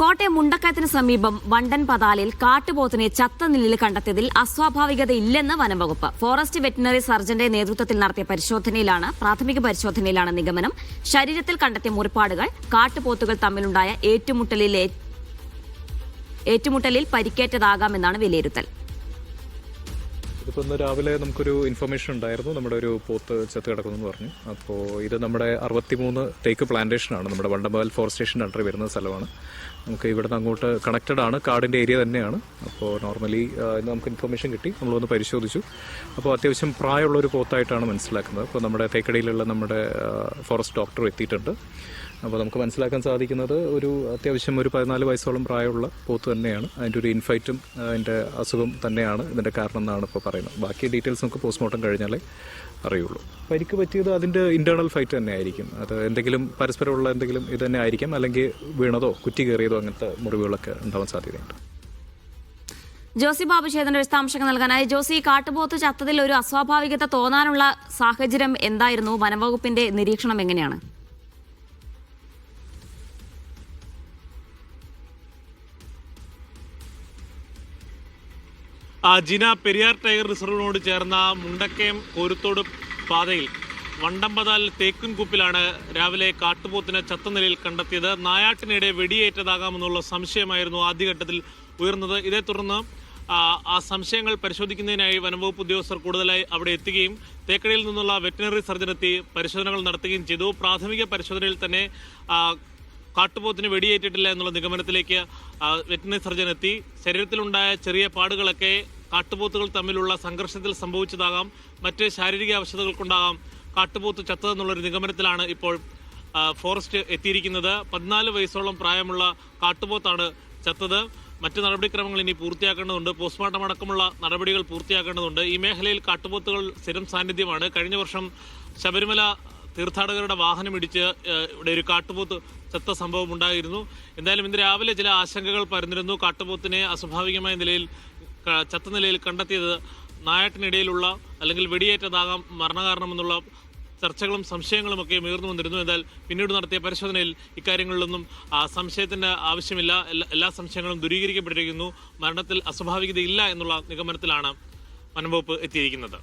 കോട്ടയം മുണ്ടക്കയത്തിന് സമീപം വണ്ടൻ പതാലിൽ കാട്ടുപോത്തിനെ ചത്ത നിലയിൽ കണ്ടെത്തിയതിൽ അസ്വാഭാവികതയില്ലെന്ന് വനംവകുപ്പ്. ഫോറസ്റ്റ് വെറ്റിനറി സർജന്റെ നേതൃത്വത്തിൽ നടത്തിയ പരിശോധനയിലാണ് പ്രാഥമിക പരിശോധനയിലാണ് നിഗമനം. ശരീരത്തിൽ കണ്ടെത്തിയ മുറിപ്പാടുകൾ കാട്ടുപോത്തുകൾ തമ്മിലുണ്ടായ ഏറ്റുമുട്ടലിലെ ഏറ്റുമുട്ടലിൽ പരിക്കേറ്റതാകാമെന്നാണ് വിലയിരുത്തൽ. ഇതിപ്പോൾ ഇന്ന് രാവിലെ നമുക്കൊരു ഇൻഫർമേഷൻ ഉണ്ടായിരുന്നു. നമ്മുടെ ഒരു പോത്ത് ചത്ത് കിടക്കുന്നു എന്ന് പറഞ്ഞു. അപ്പോൾ ഇത് നമ്മുടെ അറുപത്തിമൂന്ന് തേക്ക് പ്ലാന്റേഷനാണ് നമ്മുടെ വണ്ടമ്പാൽ ഫോറസ്റ്റ് സ്റ്റേഷൻ അണ്ടർ വരുന്ന സ്ഥലമാണ്. നമുക്ക് ഇവിടുന്ന് അങ്ങോട്ട് കണക്റ്റഡ് ആണ്. കാടിന്റെ ഏരിയ തന്നെയാണ്. അപ്പോൾ നോർമലി ഇന്ന് നമുക്ക് ഇൻഫർമേഷൻ കിട്ടി. നമ്മളൊന്ന് പരിശോധിച്ചു. അപ്പോൾ അത്യാവശ്യം പ്രായമുള്ള ഒരു പോത്തായിട്ടാണ് മനസ്സിലാക്കുന്നത്. അപ്പോൾ നമ്മുടെ തേക്കടിയിലുള്ള നമ്മുടെ ഫോറസ്റ്റ് ഡോക്ടർ എത്തിയിട്ടുണ്ട്. അപ്പോൾ നമുക്ക് മനസ്സിലാക്കാൻ സാധിക്കുന്നത് ഒരു അത്യാവശ്യം ഒരു പതിനാല് വയസ്സോളം പ്രായമുള്ള പോത്ത് തന്നെയാണ്. അതിന്റെ ഒരു ഇൻഫൈറ്റും അതിന്റെ അസുഖം തന്നെയാണ് ഇതിന്റെ കാരണം എന്നാണ് ഇപ്പോൾ പറയുന്നത്. ബാക്കി ഡീറ്റെയിൽസ് നമുക്ക് പോസ്റ്റ്മോർട്ടം കഴിഞ്ഞാലേ അറിയുള്ളൂ. പരിക്ക് പറ്റിയത് അതിന്റെ ഇന്റേർണൽ ഫൈറ്റ് തന്നെ ആയിരിക്കും അത് എന്തെങ്കിലും പരസ്പരമുള്ള എന്തെങ്കിലും ഇത് തന്നെ ആയിരിക്കും. അല്ലെങ്കിൽ വീണതോ കുറ്റി കയറിയതോ അങ്ങനത്തെ മുറിവുകളൊക്കെ ഉണ്ടാവാൻ സാധ്യതയുണ്ട്. ജോസി ബാബു ചേതന്റെ വിശദാംശങ്ങൾ നൽകാനായി. ജോസി കാട്ടുപോത്ത് ചത്തതിൽ ഒരു അസ്വാഭാവികത തോന്നാനുള്ള സാഹചര്യം എന്തായിരുന്നു? വനംവകുപ്പിന്റെ നിരീക്ഷണം എങ്ങനെയാണ്? ജിന പെരിയാർ ടൈഗർ റിസർവിനോട് ചേർന്ന മുണ്ടക്കയം കോരുത്തോട് പാതയിൽ വണ്ടമ്പതാൽ തേക്കുംകുപ്പിലാണ് രാവിലെ കാട്ടുപോത്തിനെ ചത്ത നിലയിൽ കണ്ടെത്തിയത്. നായാട്ടിനിടെ വെടിയേറ്റതാകാമെന്നുള്ള സംശയമായിരുന്നു ആദ്യഘട്ടത്തിൽ ഉയർന്നത്. ഇതേ തുടർന്ന് ആ, സംശയങ്ങൾ പരിശോധിക്കുന്നതിനായി വനംവകുപ്പ് ഉദ്യോഗസ്ഥർ കൂടുതലായി അവിടെ എത്തുകയും തേക്കടിയിൽ നിന്നുള്ള വെറ്റിനറി സർജൻ എത്തി പരിശോധനകൾ നടത്തുകയും ചെയ്തു. പ്രാഥമിക പരിശോധനയിൽ തന്നെ കാട്ടുപോത്തിന് വെടിയേറ്റിട്ടില്ല എന്നുള്ള നിഗമനത്തിലേക്ക് വെറ്റിനറി സർജൻ എത്തി. ശരീരത്തിലുണ്ടായ ചെറിയ പാടുകളൊക്കെ കാട്ടുപോത്തുകൾ തമ്മിലുള്ള സംഘർഷത്തിൽ സംഭവിച്ചതാകാം. മറ്റ് ശാരീരിക അവശതകൾക്കുണ്ടാകാം. കാട്ടുപോത്ത് ചത്തതെന്നുള്ളൊരു നിഗമനത്തിലാണ് ഇപ്പോൾ ഫോറസ്റ്റ് എത്തിയിരിക്കുന്നത്. പതിനാല് വയസ്സോളം പ്രായമുള്ള കാട്ടുപോത്താണ് ചത്തത്. മറ്റ് നടപടിക്രമങ്ങൾ ഇനി പൂർത്തിയാക്കേണ്ടതുണ്ട്. പോസ്റ്റ്മോർട്ടം അടക്കമുള്ള നടപടികൾ പൂർത്തിയാക്കേണ്ടതുണ്ട്. ഈ മേഖലയിൽ കാട്ടുപോത്തുകൾ സ്ഥിരം സാന്നിധ്യമാണ്. കഴിഞ്ഞ വർഷം ശബരിമല തീർത്ഥാടകരുടെ വാഹനം ഇടിച്ച് ഇവിടെ ഒരു കാട്ടുപോത്ത് ചത്ത സംഭവം ഉണ്ടായിരുന്നു. എന്തായാലും ഇന്ന് രാവിലെ ചില ആശങ്കകൾ പരന്നിരുന്നു. കാട്ടുപോത്തിനെ അസ്വാഭാവികമായ നിലയിൽ ചത്ത നിലയിൽ കണ്ടെത്തിയത് നായാട്ടിനിടയിലുള്ള അല്ലെങ്കിൽ വെടിയേറ്റതാകാം മരണകാരണമെന്നുള്ള ചർച്ചകളും സംശയങ്ങളും ഒക്കെ ഉയർന്നു വന്നിരുന്നു. എന്നാൽ പിന്നീട് നടത്തിയ പരിശോധനയിൽ ഇക്കാര്യങ്ങളിലൊന്നും സംശയത്തിന്റെ ആവശ്യമില്ല. എല്ലാ സംശയങ്ങളും ദൂരീകരിക്കപ്പെട്ടിരിക്കുന്നു. മരണത്തിൽ അസ്വാഭാവികതയില്ല എന്നുള്ള നിഗമനത്തിലാണ് വനംവകുപ്പ് എത്തിയിരിക്കുന്നത്.